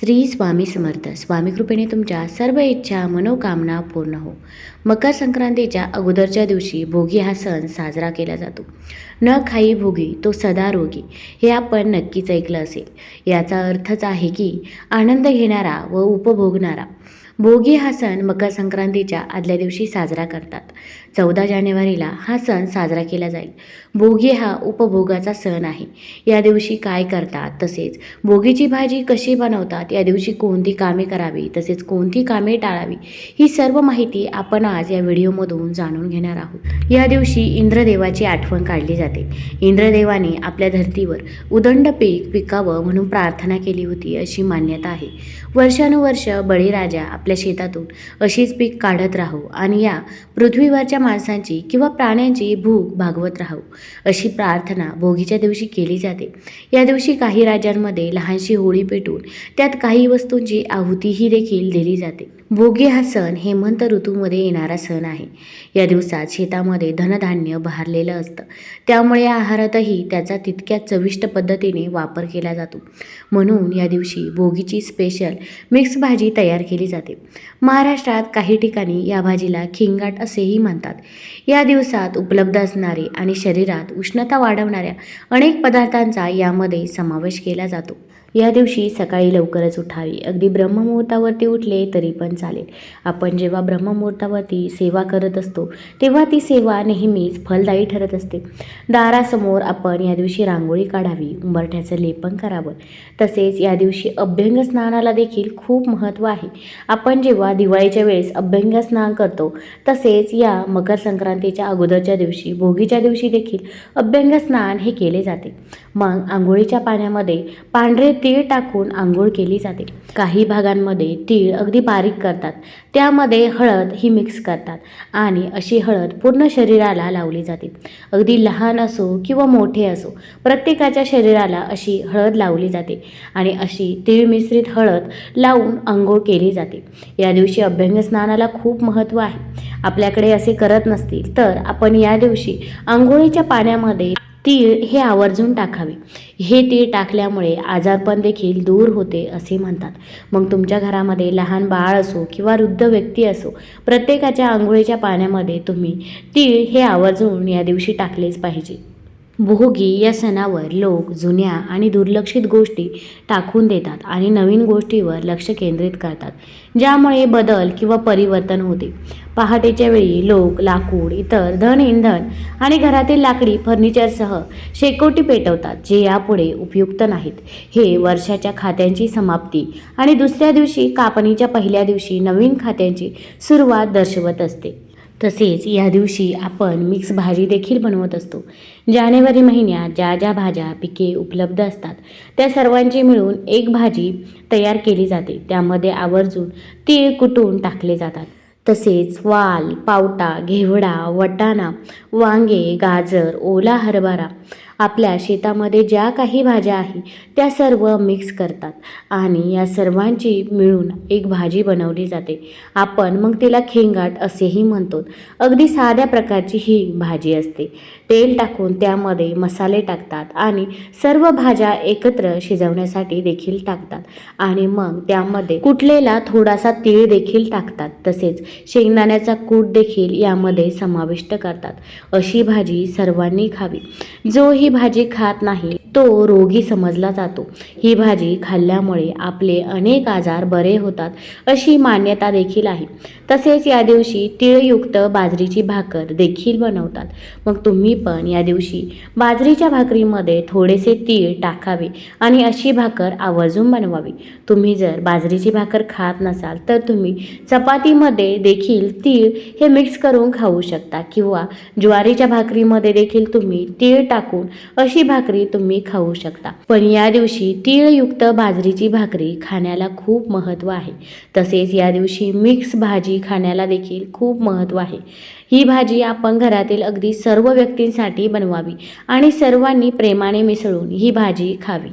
श्री स्वामी समर्थ. स्वामी कृपेने तुमच्या सर्व इच्छा मनोकामना पूर्ण हो. मकर संक्रांतीच्या अगोदरच्या दिवशी भोगी हा सण साजरा केला जातो. न खाई भोगी तो सदा रोगी हे आपण नक्कीच ऐकलं असेल. याचा अर्थच आहे की आनंद घेणारा व उपभोगणारा. भोगी हा सण मकर संक्रांतीच्या आदल्या दिवशी साजरा करतात. चौदा जानेवारीला हा सण साजरा केला जाईल. भोगी हा उपभोगाचा सण आहे. या दिवशी काय करतात तसेच भोगीची भाजी कशी बनवतात या दिवशी कोणती कामे करावी तसेच कोणती कामे टाळावी ही सर्व माहिती आपण आज या व्हिडिओमधून जाणून घेणार आहोत. या दिवशी इंद्रदेवाची आठवण काढली जाते. इंद्रदेवाने आपल्या धर्तीवर उदंड पीक पिकावं म्हणून प्रार्थना केली होती अशी मान्यता आहे. वर्षानुवर्ष बळीराजा आपल्या शेतातून अशीच पीक काढत राहू आणि या पृथ्वीवरच्या माणसांची किंवा प्राण्यांची भूक भागवत राहू अशी प्रार्थना भोगीच्या दिवशी केली जाते. या दिवशी काही राज्यांमध्ये लहानशी होळी पेटून त्यात काही वस्तूंची आहुतीही देखील दिली जाते. भोगी हा सण हेमंत ऋतूमध्ये येणारा सण आहे. या दिवसात शेतामध्ये धनधान्य बहारलेलं असतं. त्यामुळे आहारातही त्याचा तितक्याच चविष्ट पद्धतीने वापर केला जातो. म्हणून या दिवशी भोगीची स्पेशल मिक्स भाजी तयार केली जाते. महाराष्ट्रात काही ठिकाणी या भाजीला खिंगाट असेही म्हणतात. या दिवसात उपलब्ध असणारे आणि शरीरात उष्णता वाढवणाऱ्या अनेक पदार्थांचा यामध्ये समावेश केला जातो. या दिवशी सकाळी लवकरच उठावी. अगदी ब्रह्ममुहूर्तावरती उठले तरी पण चालेल. आपण जेव्हा ब्रह्ममुहूर्तावरती सेवा करत असतो तेव्हा ती सेवा नेहमीच फलदायी ठरत असते. दारासमोर आपण या दिवशी रांगोळी काढावी उंबरठ्याचं लेपन करावं. तसेच या दिवशी अभ्यंग स्नानाला देखील खूप महत्त्व आहे. आपण जेव्हा दिवाळीच्या वेळेस अभ्यंग स्नान करतो तसेच या मकर संक्रांतीच्या अगोदरच्या दिवशी भोगीच्या दिवशी देखील अभ्यंग स्नान हे केले जाते. मग आंघोळीच्या पाण्यामध्ये पांढरे तीळ टाकून आंघोळ केली जाते. काही भागांमध्ये तीळ अगदी बारीक करतात. त्यामध्ये हळद ही मिक्स करतात आणि अशी हळद पूर्ण शरीराला लावली जाते. अगदी लहान असो किंवा मोठे असो प्रत्येकाच्या शरीराला अशी हळद लावली जाते आणि अशी तीळ मिश्रित हळद लावून आंघोळ केली जाते. या दिवशी अभ्यंग स्नानाला खूप महत्त्व आहे. आपल्याकडे असे करत नसतील तर आपण या दिवशी आंघोळीच्या पाण्यामध्ये तीळ हे आवर्जून टाकावे. हे तीळ टाकल्यामुळे आजारपण देखील दूर होते असे म्हणतात. मग तुमच्या घरामध्ये लहान बाळ असो किंवा वृद्ध व्यक्ती असो प्रत्येकाच्या आंघोळीच्या पाण्यामध्ये तुम्ही तीळ हे आवर्जून या दिवशी टाकलेच पाहिजे. भोगी या सणावर लोक जुन्या आणि दुर्लक्षित गोष्टी टाकून देतात आणि नवीन गोष्टीवर लक्ष केंद्रित करतात ज्यामुळे बदल किंवा परिवर्तन होते. पहाटेच्या वेळी लोक लाकूड इतर धन इंधन आणि घरातील लाकडी फर्निचरसह शेकोटी पेटवतात जे यापुढे उपयुक्त नाहीत. हे वर्षाच्या खात्यांची समाप्ती आणि दुसऱ्या दिवशी कापणीच्या पहिल्या दिवशी नवीन खात्यांची सुरुवात दर्शवत असते. तसेच या दिवशी आपण मिक्स भाजी देखील बनवत असतो. जानेवारी महिन्यात ज्या ज्या भाज्या पिके उपलब्ध असतात त्या सर्वांची मिळून एक भाजी तयार केली जाते. त्यामध्ये आवर्जून तीळ कुटून टाकले जातात. तसेच वाल पावटा घेवडा वटाणा वांगे गाजर ओला हरभरा. आपल्या शेतामध्ये ज्या काही भाज्या आहेत त्या सर्व मिक्स करतात आणि या सर्वांची मिळून एक भाजी बनवली जाते. आपण मग तिला खेंगाट असेही म्हणतो. अगदी साध्या प्रकारची ही भाजी असते. तेल टाकून त्यामध्ये मसाले टाकतात आणि सर्व भाज्या एकत्र शिजवण्यासाठी देखील टाकतात आणि मग त्यामध्ये कुटलेला थोडासा तीळ देखील टाकतात. तसेच शेंगदाण्याचा कूट देखील यामध्ये समाविष्ट करतात. अशी भाजी सर्वांनी खावी. जो ही भाजी खात नाही तो रोगी समजला जातो. ही भाजी खाल्ल्यामुळे आपले अनेक आजार बरे होतात अशी मान्यता देखील आहे. तसेच या दिवशी तिळयुक्त बाजरीची भाकर देखील बनवतात. मग तुम्ही पण या दिवशी बाजरीच्या भाकरीमध्ये थोडेसे तीळ टाकावे आणि अशी भाकर आवर्जून बनवावी. तुम्ही जर बाजरीची भाकर खात नसाल तर तुम्ही चपातीमध्ये देखील तीळ हे मिक्स करून खाऊ शकता किंवा ज्वारीच्या भाकरीमध्ये देखील तुम्ही तीळ टाकून अशी भाकरी तुम्ही खाऊ शकता. पण या दिवशी तीळयुक्त बाजरीची भाकरी खाण्याला खूप महत्त्व आहे. तसेच या दिवशी मिक्स भाजी खाण्याला देखील खूप महत्त्व आहे. ही भाजी आपण घरातील अगदी सर्व व्यक्तींसाठी बनवावी आणि सर्वांनी प्रेमाने मिसळून ही भाजी खावी.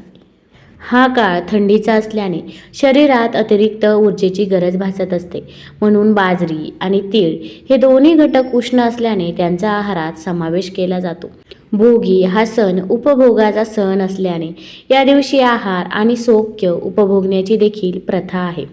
हा काळ थंडीचा असल्याने शरीरात अतिरिक्त ऊर्जेची गरज भासत असते. म्हणून बाजरी आणि तीळ हे दोन्ही घटक उष्ण असल्याने त्यांचा आहारात समावेश केला जातो. भोगी हा सण उपभोगाचा सण असल्याने या दिवशी आहार आणि सौख्य उपभोगण्याची देखील प्रथा आहे.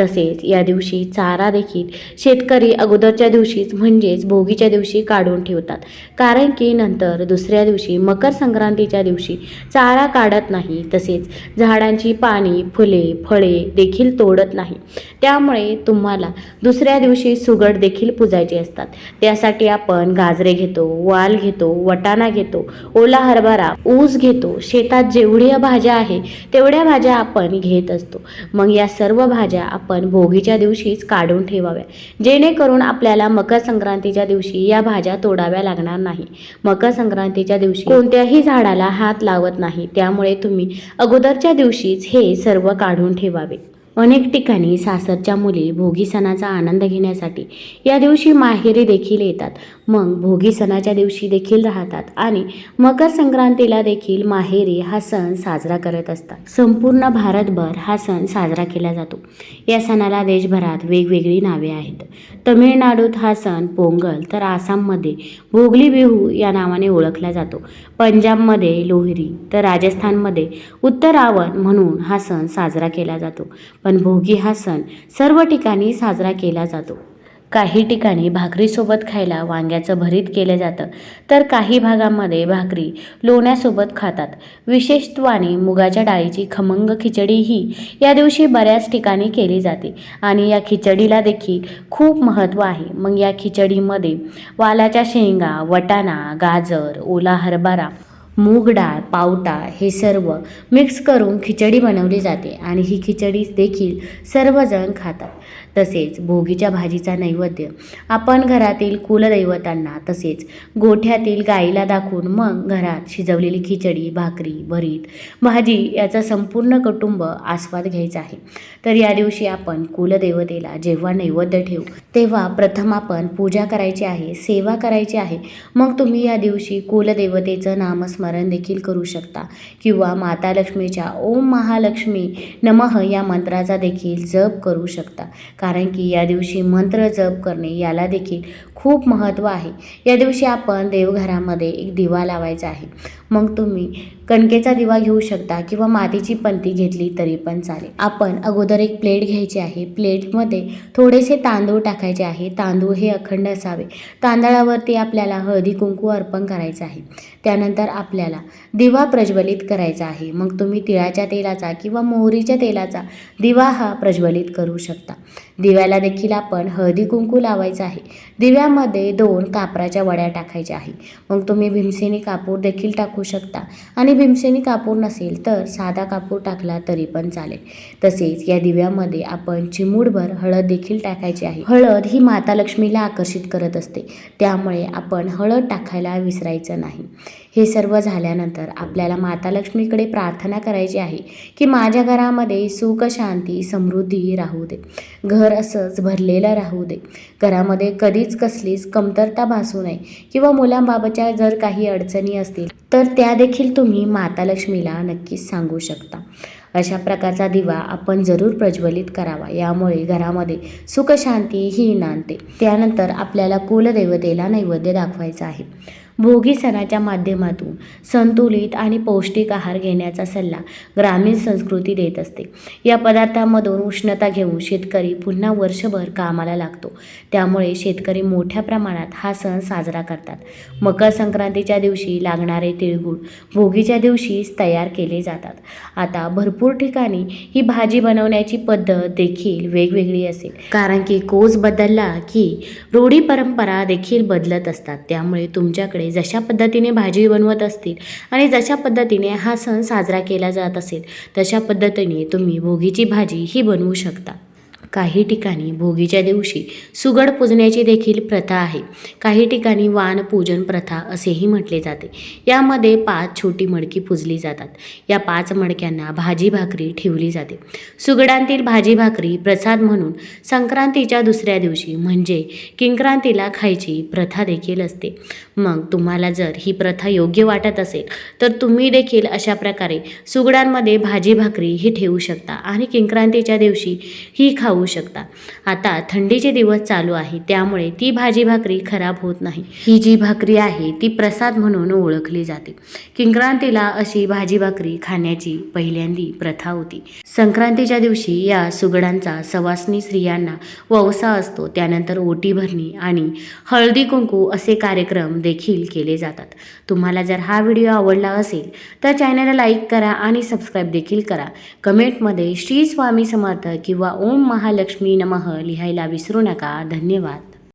तसेच या दिवशी चारा देखील शेतकरी अगोदरच्या दिवशीच म्हणजेच भोगीच्या दिवशी काढून ठेवतात. कारण की नंतर दुसऱ्या दिवशी मकर संक्रांतीच्या दिवशी चारा काढत नाही तसेच झाडांची पाणी फुले फळे देखील तोडत नाही. त्यामुळे तुम्हाला दुसऱ्या दिवशी सुगड देखील पुजायचे असतात. त्यासाठी आपण गाजरे घेतो वाल घेतो वटाणा घेतो ओला हरभरा ऊस घेतो. शेतात जेवढ्या भाज्या आहे तेवढ्या भाज्या आपण घेत असतो. मग या सर्व भाज्या आपण भोगीच्या दिवशीच काढून ठेवाव्या. जेणेकरून आपल्याला मकर संक्रांतीच्या दिवशी या भाज्या तोडाव्या लागणार नाही. मकर संक्रांतीच्या दिवशी कोणत्याही झाडाला हात लावत नाही. त्यामुळे तुम्ही अगोदरच्या दिवशीच हे सर्व काढून ठेवावे. अनेक ठिकाणी सासरच्या मुली भोगी सणाचा आनंद घेण्यासाठी या दिवशी माहेरी देखील येतात. मग भोगी सणाच्या दिवशी देखील राहतात आणि मकर संक्रांतीला देखील माहेरी हा सण साजरा करत असतात. संपूर्ण भारतभर हा सण साजरा केला जातो. या सणाला देशभरात वेगवेगळी नावे आहेत. तमिळनाडूत हा सण पोंगल तर आसाममध्ये भोगली बिहू या नावाने ओळखला जातो. पंजाबमध्ये लोहरी तर राजस्थानमध्ये उत्तरावण म्हणून हा सण साजरा केला जातो. पण भोगी हा सण सर्व ठिकाणी साजरा केला जातो. काही ठिकाणी भाकरीसोबत खायला वांग्याचं भरीत केलं जातं तर काही भागामध्ये भाकरी लोण्यासोबत खातात. विशेषत्वाने मुगाच्या डाळीची खमंग खिचडी ही या दिवशी बऱ्याच ठिकाणी केली जाते आणि या खिचडीला देखील खूप महत्त्व आहे. मग या खिचडीमध्ये वालाच्या शेंगा वटाणा गाजर ओला हरभरा मूग डाळ पावटा हे सर्व मिक्स करून खिचडी बनवली जाते आणि ही खिचडी देखील सर्वजण खातात. तसेच भोगीच्या भाजीचा नैवेद्य आपण घरातील कुलदैवतांना तसेच गोठ्यातील गाईला दाखवून मग घरात शिजवलेली खिचडी भाकरी भरीत भाजी याचा संपूर्ण कुटुंब आस्वाद घ्यायचा आहे. तर या दिवशी आपण कुलदेवतेला जेव्हा नैवेद्य ठेवू तेव्हा प्रथम आपण पूजा करायची आहे सेवा करायची आहे. मग तुम्ही या दिवशी कुलदेवतेचं नामस्मरण देखील करू शकता. किंवा माता लक्ष्मीच्या ओम महालक्ष्मी नमः या मंत्राचा देखील जप करू शकता. कारण की या दिवशी मंत्र जप करणे याला देखील खूप महत्त्व आहे. या दिवशी आपण देवघरामध्ये एक दिवा लावायचा आहे. मग तुम्ही कणकेचा दिवा घेऊ शकता किंवा मातीची पंती घेतली तरी पण चालेल. आपण अगोदर एक प्लेट घ्यायची आहे. प्लेटमध्ये थोडेसे तांदूळ टाकायचे आहे. तांदूळ हे अखंड असावे. तांदळावरती आपल्याला हळदी कुंकू अर्पण करायचं आहे. त्यानंतर आपल्याला दिवा प्रज्वलित करायचा आहे. मग तुम्ही तिळाच्या तेलाचा किंवा मोहरीच्या तेलाचा दिवा हा प्रज्वलित करू शकता. दिव्याला देखील आपण हळदी कुंकू लावायचं आहे. दिव्यामध्ये दोन कापराच्या वड्या टाकायच्या आहे. मग तुम्ही भीमसेनी कापूर देखील टाकू शकता. आणि भीमसेनी कापूर नसेल तर साधा कापूर टाकला तरी पण चालेल. तसेच या दिव्यामध्ये आपण चिमूडभर हळद देखील टाकायची आहे. हळद ही माता लक्ष्मीला आकर्षित करत असते. त्यामुळे आपण हळद टाकायला विसरायचं नाही. हे सर्व झाल्यानंतर आपल्याला माता लक्ष्मीकडे प्रार्थना करायची आहे की माझ्या घरामध्ये सुख शांती समृद्धी राहू दे. घर असंच भरलेलं राहू दे. घरामध्ये कधीच कसलीच कमतरता भासू नये. किंवा मुलांबाबतच्या जर काही अडचणी असतील तर त्या देखील तुम्ही माता लक्ष्मीला नक्कीच सांगू शकता. अशा प्रकारचा दिवा आपण जरूर प्रज्वलित करावा. यामुळे घरामध्ये सुखशांती ही नांदते. त्यानंतर आपल्याला कुलदेवतेला नैवेद्य दाखवायचा आहे. भोगी सणाच्या माध्यमातून संतुलित आणि पौष्टिक आहार घेण्याचा सल्ला ग्रामीण संस्कृती देत असते. या पदार्थांमधून उष्णता घेऊन शेतकरी पुन्हा वर्षभर कामाला लागतो. त्यामुळे शेतकरी मोठ्या प्रमाणात हा सण साजरा करतात. मकर संक्रांतीच्या दिवशी लागणारे तिळगुळ भोगीच्या दिवशीच तयार केले जातात. आता भरपूर ठिकाणी ही भाजी बनवण्याची पद्धत देखील वेगवेगळी असेल. कारण की कोस बदलला की रूढी परंपरा देखील बदलत असतात. त्यामुळे तुमच्याकडे जशा पद्धतीने भाजी बनवत असतील आणि जशा पद्धतीने हा सण साजरा केला जात असेल तशा पद्धतीने तुम्ही भोगीची भाजी ही बनवू शकता. काही ठिकाणी भोगीच्या दिवशी सुगड पूजण्याची देखील प्रथा आहे. काही ठिकाणी वान पूजन प्रथा असेही म्हटले जाते. यामध्ये पाच छोटी मडकी पूजली जातात. या पाच मडक्यांना भाजी भाकरी ठेवली जाते. सुगडांतील भाजी भाकरी प्रसाद म्हणून संक्रांतीच्या दुसऱ्या दिवशी म्हणजे किंक्रांतीला खायची प्रथा देखील असते. मग तुम्हाला जर ही प्रथा योग्य वाटत असेल तर तुम्ही देखील अशा प्रकारे सुगडांमध्ये भाजी भाकरी ही ठेवू शकता आणि किंक्रांतीच्या दिवशी ही खाऊ शकता. आता थंडीचे दिवस चालू आहे त्यामुळे ती भाजी भाकरी खराब होत नाही. ही जी भाकरी आहे ती प्रसाद म्हणून ओळखली जाते. किंक्रांतीला अशी भाजी भाकरी खाण्याची पहिल्यांदी प्रथा होती. संक्रांतीच्या दिवशी या सुगडांचा सवासनी स्त्रियांना ववसा असतो त्यानंतर ओटी भरणी आणि हळदी कुंकू असे कार्यक्रम देखील केले जातात. तुम्हाला जर हा व्हिडिओ आवडला असेल तर चॅनलला लाईक करा आणि सबस्क्राईब देखील करा. कमेंटमध्ये श्री स्वामी समर्थ किंवा ओम महा महालक्ष्मी नमः लिहायला विसरू नका. धन्यवाद.